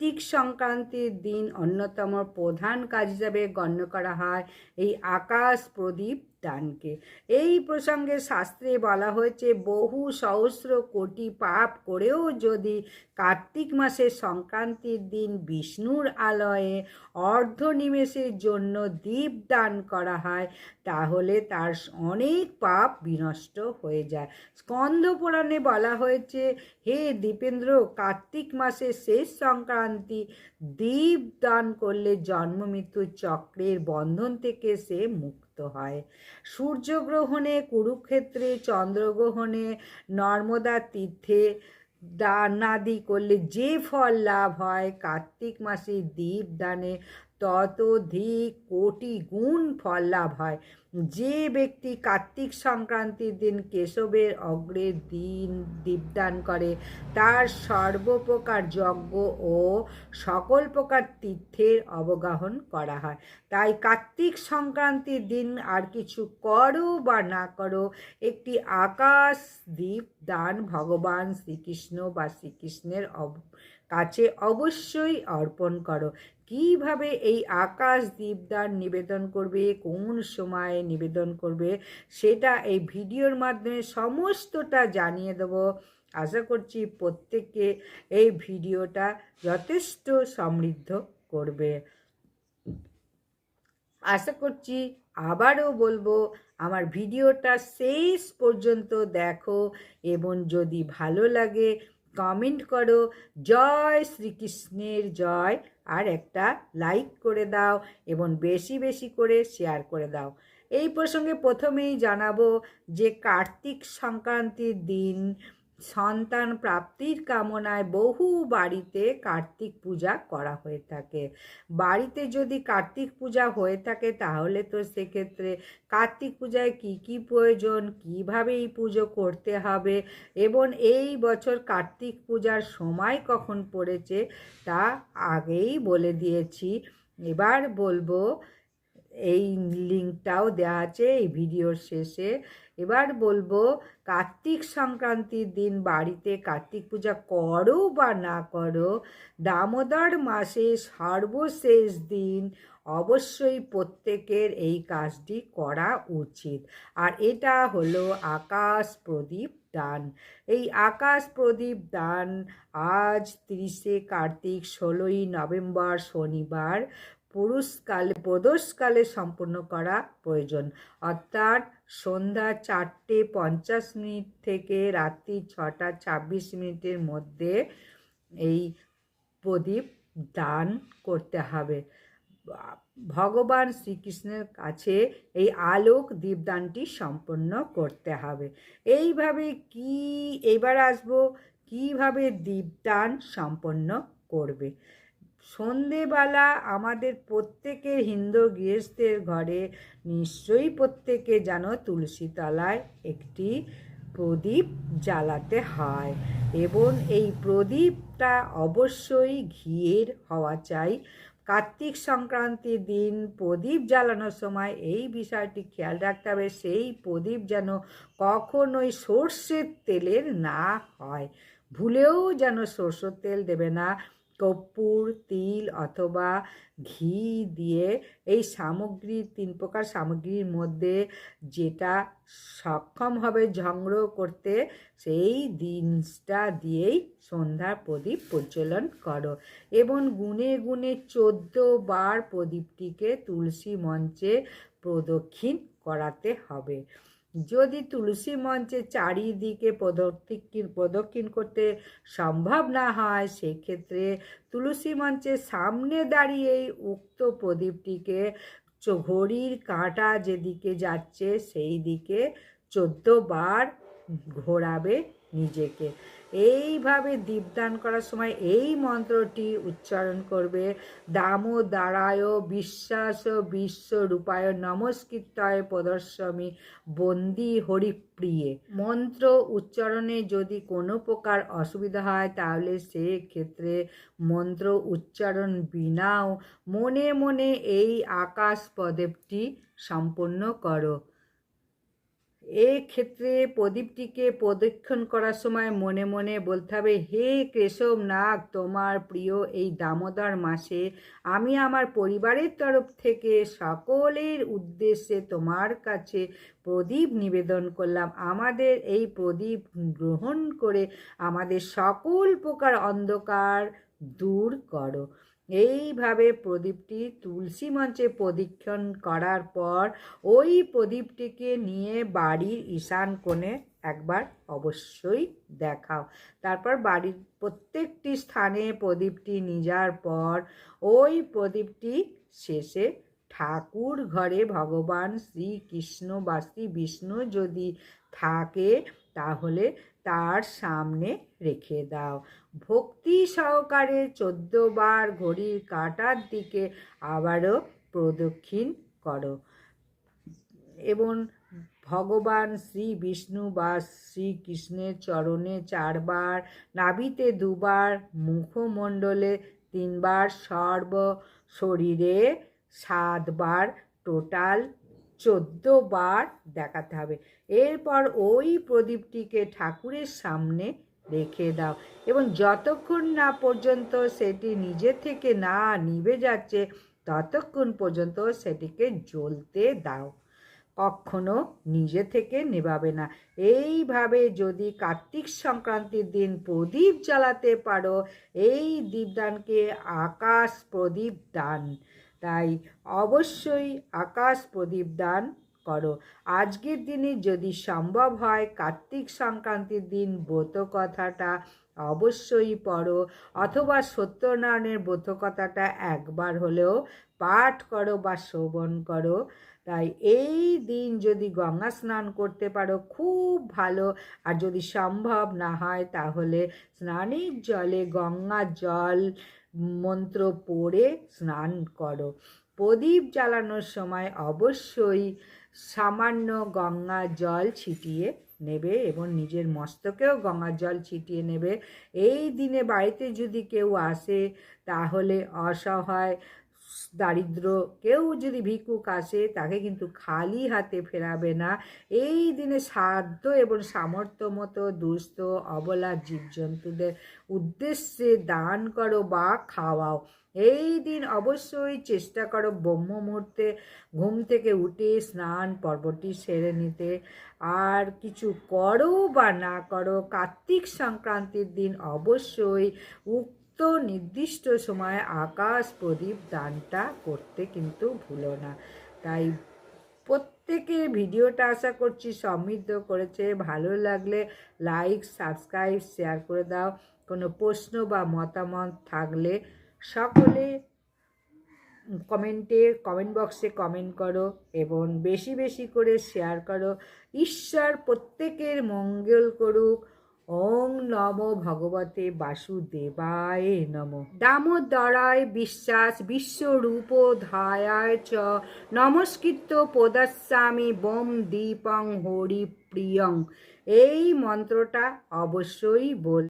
কার্তিক সংক্রান্তির দিন অন্যতম প্রধান কাজ হিসাবে গণ্য করা হয়। এই আকাশ প্রদীপ দানকে এই প্রসঙ্গে শাস্ত্রে বলা হয়েছে, বহু সহস্র কোটি পাপ করেও যদি কার্তিক মাসের সংক্রান্তির দিন বিষ্ণুর আলয়ে অর্ধ নিমেষের জন্য দীপ দান করা হয়, তাহলে তার অনেক পাপ বিনষ্ট হয়ে যায়। স্কন্দ পুরাণে বলা হয়েছে, হে দীপেন্দ্র, কার্তিক মাসের শেষ সংক্রান্তি দীপ দান করলে জন্ম মৃত্যু চক্রের বন্ধন থেকে সে মুক্ত হয়। সূর্যগ্রহণে, কুরুক্ষেত্রে, চন্দ্রগ্রহণে, নর্মদা তীর্থে, দানাদি করলে যে ফল লাভ হয়, কার্তিক মাসে দীপ দানে ততোধিক কোটি গুণ ফল লাভ হয়। যে ব্যক্তি কার্তিক সংক্রান্তির দিন কেশবের অগ্রে দিন দীপদান করে, তার সর্বপ্রকার যজ্ঞ ও সকল প্রকার তীর্থের অবগাহন করা হয়। তাই কার্তিক সংক্রান্তির দিন আর কিছু করো বা না করো, একটি আকাশ দীপ দান ভগবান শ্রীকৃষ্ণ বা শ্রীকৃষ্ণের কাছে অবশ্যই অর্পণ করো। কীভাবে এই আকাশ দীপদান নিবেদন করবে, কোন সময়ে নিবেদন করবে, সেটা এই ভিডিওর মাধ্যমে সমস্তটা জানিয়ে দেব। আশা করছি প্রত্যেককে এই ভিডিওটা যথেষ্ট সমৃদ্ধ করবে। আশা করছি আবারও বলব, আমার ভিডিওটা শেষ পর্যন্ত দেখো এবং যদি ভালো লাগে কমেন্ট করো। জয় শ্রীকৃষ্ণের জয়। আর একটা লাইক করে দাও এবং বেশি বেশি করে শেয়ার করে দাও। এই প্রসঙ্গে প্রথমেই জানাব যে কার্তিক সংক্রান্তির দিন সন্তান প্রাপ্তির কামনায় বহু বাড়িতে কার্তিক পূজা করা হয়ে থাকে। বাড়িতে যদি কার্তিক পূজা হয়ে থাকে, তাহলে তো সেক্ষেত্রে কার্তিক পূজায় কি কি প্রয়োজন, কীভাবে এই পুজো করতে হবে এবং এই বছর কার্তিক পূজার সময় কখন পড়েছে, তা আগেই বলে দিয়েছি। এবার বলব এই লিঙ্কটাও দেওয়া আছে এই ভিডিওর শেষে। এবার বলব, কার্তিক সংক্রান্তির দিন বাড়িতে কার্তিক পূজা করো বা না করো, দামোদর মাসে সর্বশেষ দিন অবশ্যই প্রত্যেকের এই কাজটি করা উচিত। আর এটা হলো আকাশ প্রদীপ দান। এই আকাশ প্রদীপ দান আজ তিরিশে কার্তিক, ষোলোই নভেম্বর শনিবার। পুরুষকালে প্রদোষকালে সম্পূর্ণ করা প্রয়োজন। অর্থাৎ সন্ধ্যা চারটে পঞ্চাশ মিনিট থেকে রাত্রি ছটা ছাব্বিশ মিনিটের মধ্যে এই প্রদীপ দান করতে হবে। ভগবান শ্রীকৃষ্ণের কাছে এই আলোক দীপদানটি সম্পন্ন করতে হবে। এইভাবে কি, এবার আসব কীভাবে দীপদান সম্পন্ন করবে? সন্ধেবেলা আমাদের প্রত্যেকের হিন্দু গৃহস্থের ঘরে নিশ্চয়ই প্রত্যেকে যেন তুলসী তলায় একটি প্রদীপ জ্বালাতে হয়। এবং এই প্রদীপটা অবশ্যই ঘিয়ের হওয়া চাই। কার্তিক সংক্রান্তির দিন প্রদীপ জ্বালানোর সময় এই বিষয়টি খেয়াল রাখতে হবে, সেই প্রদীপ যেন কখনোই সর্ষের তেলের না হয়। ভুলেও যেন সর্ষের তেল দেবে না। কর্পূর তিল অথবা ঘি দিয়ে এই সামগ্রী, তিন প্রকার সামগ্রীর মধ্যে যেটা সক্ষম হবে সংগ্রহ করতে, সেই দিনটা দিয়েই সন্ধ্যার প্রদীপ প্রজ্বলন করো এবং গুনে গুনে চোদ্দ বার প্রদীপটিকে তুলসী মঞ্চে প্রদক্ষিণ করাতে হবে। যদি তুলসী মঞ্চে চারিদিকে প্রদক্ষিণ প্রদক্ষিণ করতে সম্ভব না হয়, সেক্ষেত্রে তুলসী মঞ্চের সামনে দাঁড়িয়েই উক্ত প্রদীপটিকে ঘড়ির কাঁটা যেদিকে যাচ্ছে সেই দিকে চোদ্দ বার ঘোরাবে নিজেকে। এইভাবে দীপদান করার সময় এই মন্ত্রটি উচ্চারণ করবে দাম দাঁড়ায় বিশ্বাস বিশ্ব রূপায় নমস্কৃতায় প্রদর্শমী বন্দি হরিপ্রিয়ে। মন্ত্র উচ্চারণে যদি কোনো প্রকার অসুবিধা হয়, তাহলে সেক্ষেত্রে মন্ত্র উচ্চারণ বিনাও মনে মনে এই আকাশ পদেবটি সম্পন্ন করো। ক্ষেত্রে প্রদীপটিকে প্রদক্ষিণ করার সময় মনে মনে বলতে হবে, হে কেশব নাগ, তোমার প্রিয় এই দামোদর মাসে আমি আমার পরিবারের তরফ থেকে সকলের উদ্দেশ্যে তোমার কাছে প্রদীপ নিবেদন করলাম। আমাদের এই প্রদীপ গ্রহণ করে আমাদের সকল প্রকার অন্ধকার দূর করো। এইভাবে প্রদীপটি তুলসী মঞ্চে প্রদীক্ষণ করার পর ওই প্রদীপটিকে নিয়ে বাড়ির ঈশান কোণে একবার অবশ্যই দেখাও। তারপর বাড়ির প্রত্যেকটি স্থানে প্রদীপটি যাওয়ার পর ওই প্রদীপটি শেষে ঠাকুর ঘরে ভগবান শ্রীকৃষ্ণ বা শ্রী বিষ্ণু যদি থাকে তাহলে তার সামনে রেখে দাও। ভক্তি সহকারে চোদ্দ বার ঘড়ির কাঁটার দিকে আবারও প্রদক্ষিণ করো। এবং ভগবান শ্রী বিষ্ণু বা শ্রীকৃষ্ণের চরণে চারবার নাভিতে দুবার মুখমণ্ডলে তিনবার সর্ব শরীরে সাতবার টোটাল চোদ্দ বার দেখাতে হবে। এরপর ওই প্রদীপটিকে ঠাকুরের সামনে রেখে দাও এবং যতক্ষণ না পর্যন্ত সেটি নিজে থেকে না নিভে যাচ্ছে, ততক্ষণ পর্যন্ত সেটিকে জ্বলতে দাও। কখনো নিজে থেকে নেভাবে না। এইভাবে যদি কার্তিক সংক্রান্তির দিন প্রদীপ জ্বালাতে পারো, এই দীপদানকে আকাশ প্রদীপ দান। তাই অবশ্যই আকাশ প্রদীপ দান করো। আজকের দিনে যদি সম্ভব হয় কার্তিক সংক্রান্তির দিন ব্রত কথাটা অবশ্যই পড়ো অথবা সত্যনারায়ণের ব্রত কথাটা একবার হলেও পাঠ করো বা শ্রবণ করো। তাই এই দিন যদি গঙ্গা স্নান করতে পারো খুব ভালো। আর যদি সম্ভব না হয় তাহলে স্নানের জলে গঙ্গা জল মন্ত্র পড়ে স্নান করো। প্রদীপ জ্বালানোর সময় অবশ্যই সামান্য গঙ্গা জল ছিটিয়ে নেবে এবং নিজের মস্তকেও গঙ্গার জল ছিটিয়ে নেবে। এই দিনে বাড়িতে যদি কেউ আসে, তাহলে অসহায় দারিদ্র কেউ যদি ভিক্ষুক আসে, তাকে কিন্তু খালি হাতে ফেরাবে না। এই দিনে সাধ্য এবং সামর্থ্য মতো দুস্থ, অবলা জীবজন্তুদের উদ্দেশ্যে দান করো বা খাওয়াও। এই দিন অবশ্যই চেষ্টা করো ব্রহ্ম মুহূর্তে ঘুম থেকে উঠে স্নান পর্বটি সেরে নিতে। আর কিছু করো বা না করো, কার্তিক সংক্রান্তির দিন অবশ্যই উক্ত নির্দিষ্ট সময়ে আকাশ প্রদীপ দানটা করতে কিন্তু ভুলো না। তাই প্রত্যেকে ভিডিওটা আশা করছি সমৃদ্ধ করেছে। ভালো লাগলে লাইক সাবস্ক্রাইব শেয়ার করে দাও। কোনো প্রশ্ন বা মতামত থাকলে সকলে কমেন্টে কমেন্ট বক্সে কমেন্ট করো এবং বেশি বেশি করে শেয়ার করো। ঈশ্বর প্রত্যেকের মঙ্গল করুক। ওং নম ভগবতে বাসুদেবায় নম। দামোদরায় বিশ্বাস বিশ্বরূপ ধায়ায় চ। নমস্কৃত পদাস্বামী বোম দীপং হরি প্রিয়ং এই মন্ত্রটা অবশ্যই বল